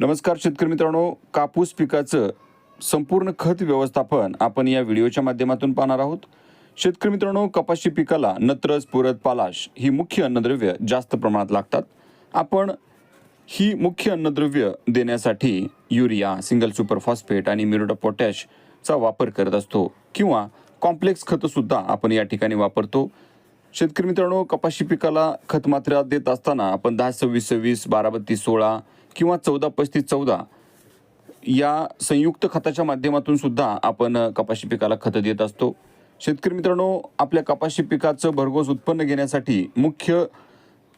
नमस्कार शेतकरी मित्रांनो कापूस पिकाचं संपूर्ण खत व्यवस्थापन आपण या व्हिडिओच्या माध्यमातून पाहणार आहोत. शेतकरी मित्रांनो कपाशी पिकाला नत्रज पुरत पालाश ही मुख्य अन्नद्रव्य जास्त प्रमाणात लागतात. आपण ही मुख्य अन्नद्रव्य देण्यासाठी युरिया सिंगल सुपर फॉस्फेट आणि म्युरेट पोटॅशचा वापर करत असतो किंवा कॉम्प्लेक्स खतंसुद्धा आपण या ठिकाणी वापरतो. शेतकरी मित्रांनो कपाशी पिकाला खत मात्रा देत असताना आपण दहा सव्वीस सव्वीस बारा बत्तीस सोळा किंवा चौदा पस्तीस चौदा या संयुक्त खताच्या माध्यमातून सुद्धा आपण कपाशी पिकाला खतं देत असतो. शेतकरी मित्रांनो आपल्या कपाशी पिकाचं भरघोस उत्पन्न घेण्यासाठी मुख्य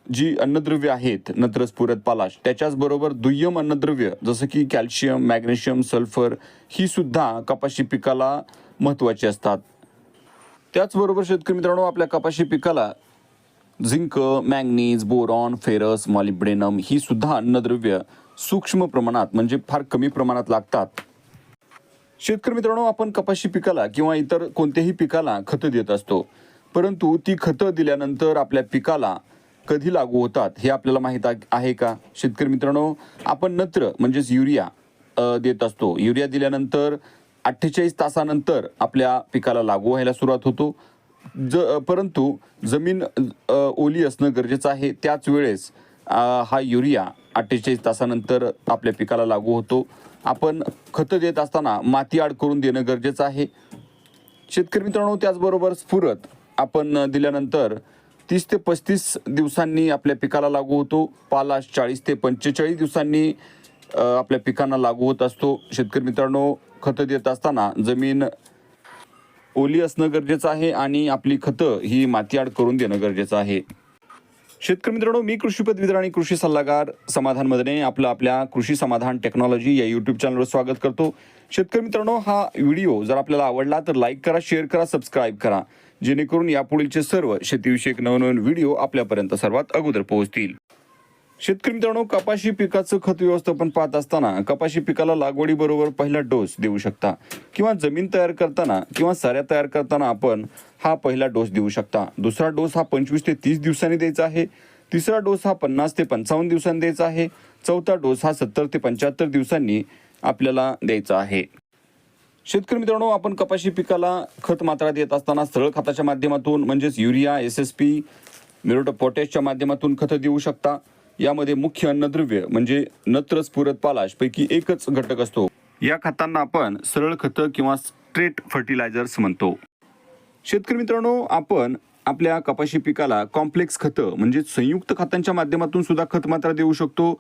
जी अन्नद्रव्य आहेत नत्रस पुरत पालाश त्याच्याचबरोबर दुय्यम अन्नद्रव्य जसं की कॅल्शियम मॅग्नेशियम सल्फर ही सुद्धा कपाशी पिकाला महत्त्वाची असतात. त्याचबरोबर शेतकरी मित्रांनो आपल्या कपाशी पिकाला zinc manganese boron ferrous molybdenum ही सुद्धा अन्नद्रव्य सूक्ष्म प्रमाणात म्हणजे फार कमी प्रमाणात लागतात. शेतकरी मित्रांनो आपण कपाशी पिकाला किंवा इतर कोणत्याही पिकाला खतं देत असतो. परंतु ती खतं दिल्यानंतर आपल्या पिकाला कधी लागू होतात हे आपल्याला माहीत आहे का? शेतकरी मित्रांनो आपण नत्र म्हणजेच युरिया देत असतो. युरिया दिल्यानंतर अठ्ठेचाळीस तासानंतर आपल्या पिकाला लागू व्हायला सुरुवात होतो. ज परंतु जमीन ओली असणं गरजेचं आहे. त्याच वेळेस हा युरिया अठ्ठेचाळीस तासानंतर आपल्या पिकाला लागू होतो. आपण खतं देत असताना माती आड करून देणं गरजेचं आहे. शेतकरी मित्रांनो त्याचबरोबर स्फुरत आपण दिल्यानंतर तीस ते पस्तीस दिवसांनी आपल्या पिकाला लागू होतो. पाला चाळीस ते पंचेचाळीस दिवसांनी आपल्या पिकांना लागू होत असतो. शेतकरी मित्रांनो खतं देत असताना जमीन ओली असणं गरजेचं आहे आणि आपली खतं ही मातीआड करून देणं गरजेचं आहे. शेतकरी मित्रांनो मी कृषी पदवीधर आणि कृषी सल्लागार समाधान मदने आपलं आपल्या कृषी समाधान टेक्नॉलॉजी या यूट्यूब चॅनलवर स्वागत करतो. शेतकरी मित्रांनो हा व्हिडिओ जर आपल्याला आवडला तर लाईक करा शेअर करा सबस्क्राईब करा. जेणेकरून यापुढीलचे सर्व शेतीविषयक नवनवीन व्हिडिओ आपल्यापर्यंत सर्वात अगोदर पोहोचतील. शेतकरी मित्रांनो कपाशी पिकाचं खत व्यवस्थापन पाहत असताना कपाशी पिकाला लागवडीबरोबर पहिला डोस देऊ शकता. किंवा जमीन तयार करताना किंवा साऱ्या तयार करताना आपण हा पहिला डोस देऊ शकता. दुसरा डोस हा पंचवीस ते तीस दिवसांनी द्यायचा आहे. तिसरा डोस हा पन्नास ते पंचावन्न दिवसांनी द्यायचा आहे. चौथा डोस हा सत्तर ते पंच्याहत्तर दिवसांनी आपल्याला द्यायचा आहे. शेतकरी मित्रांनो आपण कपाशी पिकाला खत मात्रा देत असताना सरळ खताच्या माध्यमातून म्हणजेच urea S S P muriate पोटॅशच्या माध्यमातून खतं देऊ शकता. यामध्ये मुख्य अन्नद्रव्य म्हणजे नत्र स्फुरत पालाश पैकी एकच घटक असतो. या खतांना आपण सरळ खतं किंवा स्ट्रेट फर्टिलायझर्स म्हणतो. शेतकरी मित्रांनो आपण आपल्या कपाशी पिकाला कॉम्प्लेक्स खतं म्हणजे संयुक्त खतांच्या माध्यमातून सुद्धा खत मात्रा देऊ शकतो.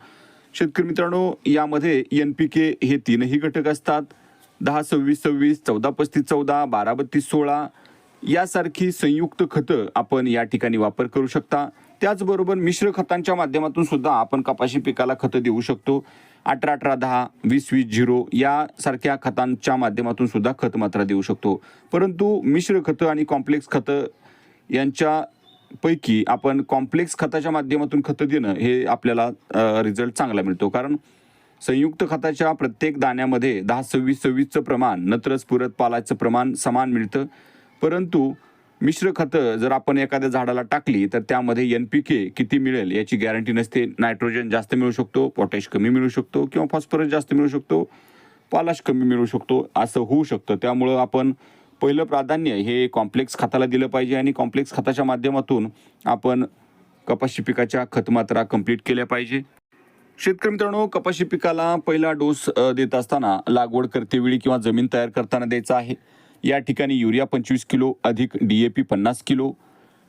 शेतकरी मित्रांनो यामध्ये एन पी के हे तीनही घटक असतात. दहा सव्वीस सव्वीस चौदा पस्तीस चौदा बारा बत्तीस सोळा यासारखी संयुक्त खतं आपण या ठिकाणी वापर करू शकता. त्याचबरोबर मिश्र खतांच्या माध्यमातून सुद्धा आपण कपाशी पिकाला खतं देऊ शकतो. अठरा अठरा दहा वीस वीस झिरो यासारख्या खतांच्या माध्यमातून सुद्धा खत मात्रा देऊ शकतो. परंतु मिश्र खतं आणि कॉम्प्लेक्स खतं यांच्या पैकी आपण कॉम्प्लेक्स खताच्या माध्यमातून खतं देणं हे आपल्याला रिझल्ट चांगला मिळतो. कारण संयुक्त खताच्या प्रत्येक दाण्यामध्ये दहा सव्वीस सव्वीसचं प्रमाण नत्र पुरत पालाचं प्रमाण समान मिळतं. परंतु मिश्र खतं जर आपण एखाद्या झाडाला टाकली तर त्यामध्ये एन पी के किती मिळेल? याची गॅरंटी नसते. नायट्रोजन जास्त मिळू शकतो पोटॅश कमी मिळू शकतो किंवा फॉस्फरस जास्त मिळू शकतो पालाश कमी मिळू शकतो असं होऊ शकतं. त्यामुळं आपण पहिलं प्राधान्य हे कॉम्प्लेक्स खताला दिलं पाहिजे आणि कॉम्प्लेक्स खताच्या माध्यमातून आपण कपाशी पिकाच्या खतमात्रा कंप्लीट केल्या पाहिजे. शेतकरी मित्रांनो कपाशी पिकाला पहिला डोस देत असताना लागवड करतेवेळी किंवा जमीन तयार करताना द्यायचा आहे. या ठिकाणी युरिया पंचवीस किलो अधिक डी ए पी पन्नास किलो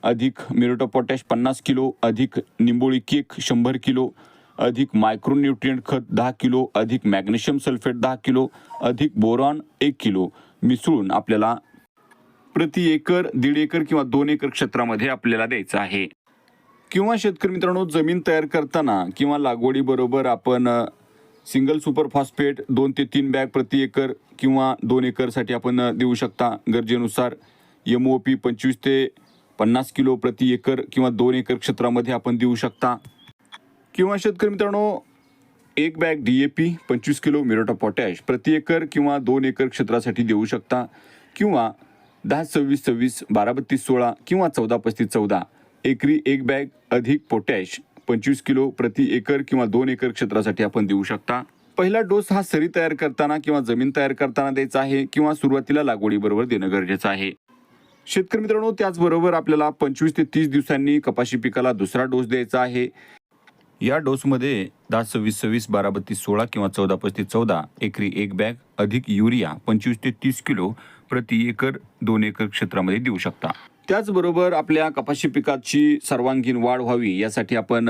अधिक मिरोटो पोटॅश पन्नास किलो अधिक निंबोळी केक शंभर किलो अधिक मायक्रोन्यूट्रियंट खत दहा किलो अधिक मॅग्नेशियम सल्फेट दहा किलो अधिक बोरॉन एक किलो. मिसळून आपल्याला प्रति एकर दीड एकर किंवा दोन एकर क्षेत्रामध्ये आपल्याला द्यायचं आहे. किंवा शेतकरी मित्रांनो जमीन तयार करताना किंवा लागवडीबरोबर आपण सिंगल सुपर फॉस्फेट दोन ते तीन बॅग प्रति एकर किंवा दोन एकरसाठी आपण देऊ शकता. गरजेनुसार एम ओ पी पंचवीस ते पन्नास किलो प्रति एकर किंवा दोन एकर क्षेत्रामध्ये आपण देऊ शकता. किंवा शेतकरी मित्रांनो एक बॅग डी ए पी पंचवीस किलो मिरोटा पोटॅश प्रति एकर किंवा दोन एकर क्षेत्रासाठी देऊ शकता. किंवा दहा सव्वीस सव्वीस बारा बत्तीस सोळा किंवा चौदा पस्तीस चौदा एकरी एक बॅग अधिक पोटॅश पंचवीस किलो प्रति एकर किंवा दोन एकर क्षेत्रासाठी आपण देऊ शकता. पहिला डोस हा सरी तयार करताना किंवा जमीन तयार करताना द्यायचा आहे किंवा सुरुवातीला लागवडीबरोबर देणं गरजेचं आहे. शेतकरी मित्रांनो त्याचबरोबर आपल्याला पंचवीस ते तीस दिवसांनी कपाशी पिकाला दुसरा डोस द्यायचा आहे. या डोसमध्ये दहा सव्वीस सव्वीस बारा बत्तीस सोळा किंवा चौदा पस्तीस चौदा एकरी एक बॅग अधिक युरिया पंचवीस ते तीस किलो प्रति एकर दोन एकर क्षेत्रामध्ये देऊ शकता. त्याचबरोबर आपल्या कपाशी पिकाची सर्वांगीण वाढ व्हावी यासाठी आपण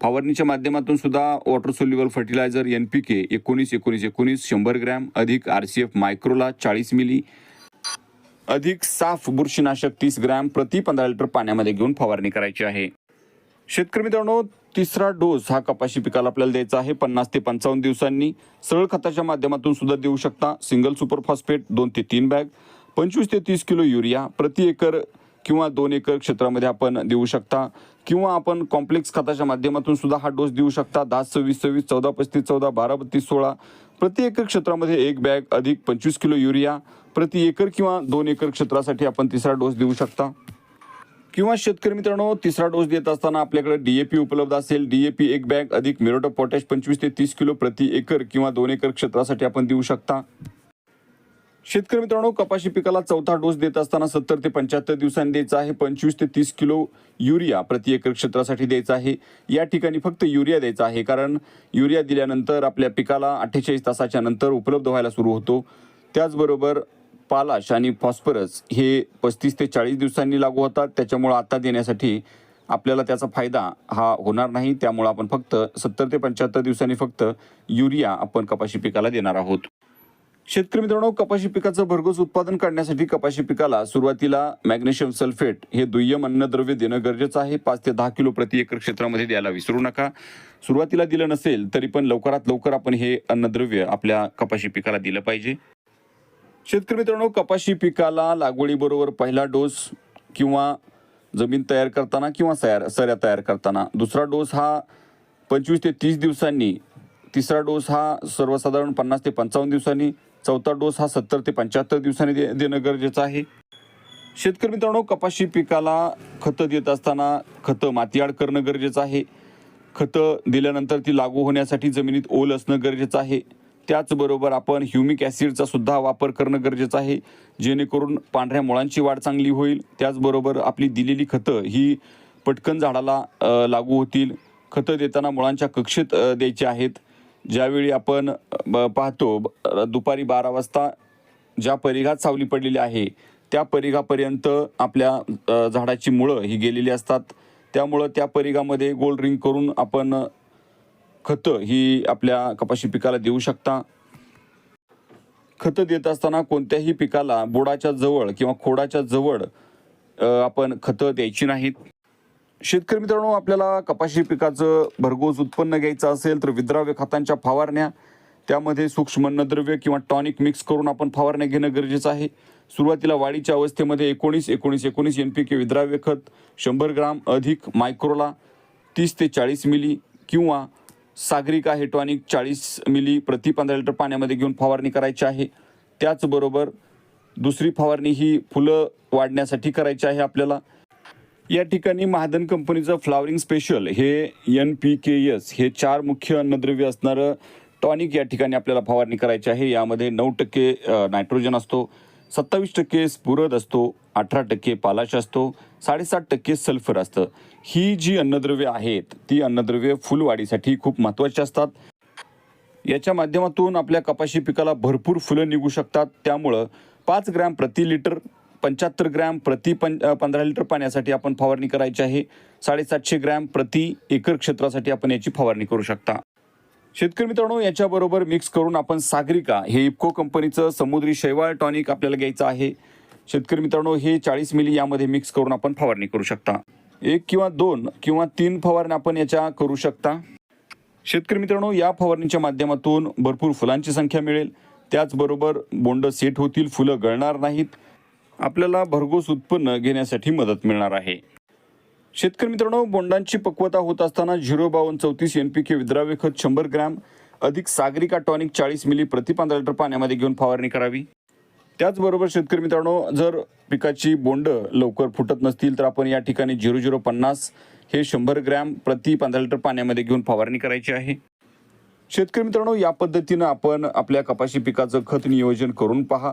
फवारणीच्या माध्यमातून सुद्धा water soluble fertiliser N P K एकोणीस एकोणीस एकोणीस शंभर ग्रॅम अधिक आर सी एफ मायक्रोला चाळीस मिली अधिक साफ बुरशीनाशक तीस ग्रॅम प्रति पंधरा लिटर पाण्यामध्ये घेऊन फवारणी करायची आहे. शेतकरी मित्रांनो तिसरा डोस हा कपाशी पिकाला आपल्याला द्यायचा आहे. पन्नास ते पंचावन्न दिवसांनी सरळ खताच्या माध्यमातून सुद्धा देऊ शकता. सिंगल सुपर फॉस्फेट दोन ते तीन बॅग पंचवीस ते तीस किलो युरिया प्रति एकर किंवा दोन एकर क्षेत्रामध्ये आपण देऊ शकता. किंवा आपण कॉम्प्लेक्स खताच्या माध्यमातून सुद्धा हा डोस देऊ शकता. दहा सव्वीस सव्वीस चौदा पस्तीस चौदा बारा बत्तीस सोळा. प्रति एकर क्षेत्रामध्ये एक बॅग अधिक पंचवीस किलो युरिया. प्रति एकर किंवा दोन एकर क्षेत्रासाठी आपण तिसरा डोस देऊ शकता. किंवा शेतकरी मित्रांनो तिसरा डोस देत असताना आपल्याकडे डीएपी उपलब्ध असेल. डीएपी एक बॅग अधिक मिरोटो पोटॅश पंचवीस ते तीस किलो प्रति एकर किंवा दोन एकर क्षेत्रासाठी आपण देऊ शकता. शेतकरी मित्रांनो कपाशी पिकाला चौथा डोस देत असताना सत्तर ते पंच्याहत्तर दिवसांनी द्यायचा आहे. पंचवीस ते तीस किलो युरिया प्रति एकर क्षेत्रासाठी द्यायचा आहे. या ठिकाणी फक्त युरिया द्यायचा आहे कारण युरिया दिल्यानंतर आपल्या पिकाला अठ्ठेचाळीस तासाच्या नंतर उपलब्ध व्हायला सुरू होतो. त्याचबरोबर पालाश आणि फॉस्फरस हे पस्तीस ते चाळीस दिवसांनी लागू होतात. त्याच्यामुळं आता देण्यासाठी आपल्याला त्याचा फायदा हा होणार नाही. त्यामुळं आपण फक्त सत्तर ते पंच्याहत्तर दिवसांनी फक्त युरिया आपण कपाशी पिकाला देणार आहोत. शेतकरी मित्रांनो कपाशी पिकाचं भरघोस उत्पादन काढण्यासाठी कपाशी पिकाला सुरुवातीला मॅग्नेशियम सल्फेट हे दुय्यम अन्नद्रव्य देणं गरजेचं आहे. पाच ते दहा किलो प्रति एकर क्षेत्रामध्ये द्यायला विसरू नका. सुरुवातीला दिलं नसेल तरी पण लवकरात लवकर आपण हे अन्नद्रव्य आपल्या कपाशी पिकाला दिलं पाहिजे. शेतकरी मित्रांनो कपाशी पिकाला लागवडीबरोबर पहिला डोस किंवा जमीन तयार करताना किंवा सयार सऱ्या तयार करताना. दुसरा डोस हा पंचवीस ते तीस दिवसांनी तिसरा डोस हा सर्वसाधारण पन्नास ते पंचावन्न दिवसांनी चौथा डोस हा सत्तर ते पंच्याहत्तर दिवसांनी दे देणं गरजेचं आहे. शेतकरी मित्रांनो कपाशी पिकाला खतं देत असताना खतं मातीआड करणं गरजेचं आहे. खतं दिल्यानंतर ती लागू होण्यासाठी जमिनीत ओल असणं गरजेचं आहे. त्याचबरोबर आपण ह्युमिक ॲसिडचा सुद्धा वापर करणं गरजेचं आहे. जेणेकरून पांढऱ्या मुळांची वाढ चांगली होईल. त्याचबरोबर आपली दिलेली खतं ही पटकन झाडाला लागू होतील. खतं देताना मुळांच्या कक्षेत द्यायची आहेत. ज्यावेळी आपण ब- पाहतो ब- दुपारी बारा वाजता ज्या परिघात सावली पडलेली आहे त्या परिघापर्यंत आपल्या झाडाची मुळं ही गेलेली असतात. त्यामुळं त्या परिघामध्ये गोल रिंग करून आपण खतं ही आपल्या कपाशी पिकाला देऊ शकता. खतं देत असताना कोणत्याही पिकाला बुडाच्या जवळ किंवा खोडाच्या जवळ आपण खतं द्यायची नाहीत. शेतकरी मित्रांनो आपल्याला कपाशी पिकाचं भरघोस उत्पन्न घ्यायचं असेल तर विद्राव्य खतांच्या फवारण्या त्यामध्ये सूक्ष्म अन्नद्रव्य किंवा टॉनिक मिक्स करून आपण फवारण्या घेणं गरजेचं आहे. सुरुवातीला वाढीच्या अवस्थेमध्ये एकोणीस एकोणीस एकोणीस एन पी के विद्राव्य खत शंभर ग्राम अधिक मायक्रोला तीस ते चाळीस मिली किंवा सागरिका हे टॉनिक चाळीस मिली प्रति पंधरा लिटर पाण्यामध्ये घेऊन फवारणी करायची आहे. त्याचबरोबर दुसरी फवारणी ही फुलं वाढण्यासाठी करायची आहे आपल्याला. या ठिकाणी महादन कंपनीचं फ्लावरिंग स्पेशल हे एन पी के एस हे चार मुख्य अन्नद्रव्य असणारं टॉनिक या ठिकाणी आपल्याला फवारणी करायची आहे. यामध्ये नऊ टक्के नायट्रोजन असतो सत्तावीस टक्के स्फुरद असतो अठरा टक्के पालाश असतो साडेसात टक्के सल्फर असतं. ही जी अन्नद्रव्ये आहेत ती अन्नद्रव्ये फुलवाढीसाठी खूप महत्त्वाची असतात. याच्या माध्यमातून आपल्या कपाशी पिकाला भरपूर फुलं निघू शकतात. त्यामुळं पाच ग्रॅम प्रति लिटर पंच्याहत्तर ग्रॅम प्रति पं पंधरा लिटर पाण्यासाठी आपण फवारणी करायची आहे. साडेसातशे ग्रॅम प्रति एकर क्षेत्रासाठी आपण याची फवारणी करू शकता. शेतकरी मित्रांनो याच्याबरोबर मिक्स करून आपण सागरिका हे इफको कंपनीचं समुद्री शैवाळ टॉनिक आपल्याला घ्यायचं आहे. शेतकरी मित्रांनो हे चाळीस मिली यामध्ये मिक्स करून आपण फवारणी करू शकता. एक किंवा दोन किंवा तीन फवारण्या आपण याच्या करू शकता. शेतकरी मित्रांनो या फवारणीच्या माध्यमातून भरपूर फुलांची संख्या मिळेल. त्याचबरोबर बोंड सेट होतील फुलं गळणार नाहीत. आपल्याला भरघोस उत्पन्न घेण्यासाठी मदत मिळणार आहे. शेतकरी मित्रांनो बोंडांची पक्वता होत असताना झिरो बावन्न चौतीस एन पी के विद्राव्य खत शंभर ग्रॅम अधिक सागरिका टॉनिक चाळीस मिली प्रति पंधरा लिटर पाण्यामध्ये घेऊन फवारणी करावी. त्याचबरोबर शेतकरी मित्रांनो जर पिकाची बोंड लवकर फुटत नसतील तर आपण या ठिकाणी झिरो झिरो पन्नास हे शंभर ग्रॅम प्रति पंधरा लिटर पाण्यामध्ये घेऊन फवारणी करायची आहे. शेतकरी मित्रांनो या पद्धतीनं आपण आपल्या कपाशी पिकाचं खत नियोजन करून पहा.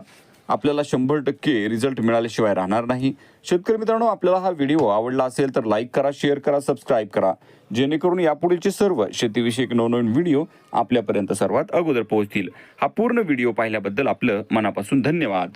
आपल्याला शंभर टक्के रिझल्ट मिळाल्याशिवाय राहणार नाही. शेतकरी मित्रांनो आपल्याला हा व्हिडिओ आवडला असेल तर लाईक करा शेअर करा सबस्क्राईब करा. जेणेकरून यापुढेचे सर्व शेतीविषयक नवनवीन व्हिडिओ आपल्यापर्यंत सर्वात अगोदर पोहोचतील. हा पूर्ण व्हिडिओ पाहिल्याबद्दल आपलं मनापासून धन्यवाद.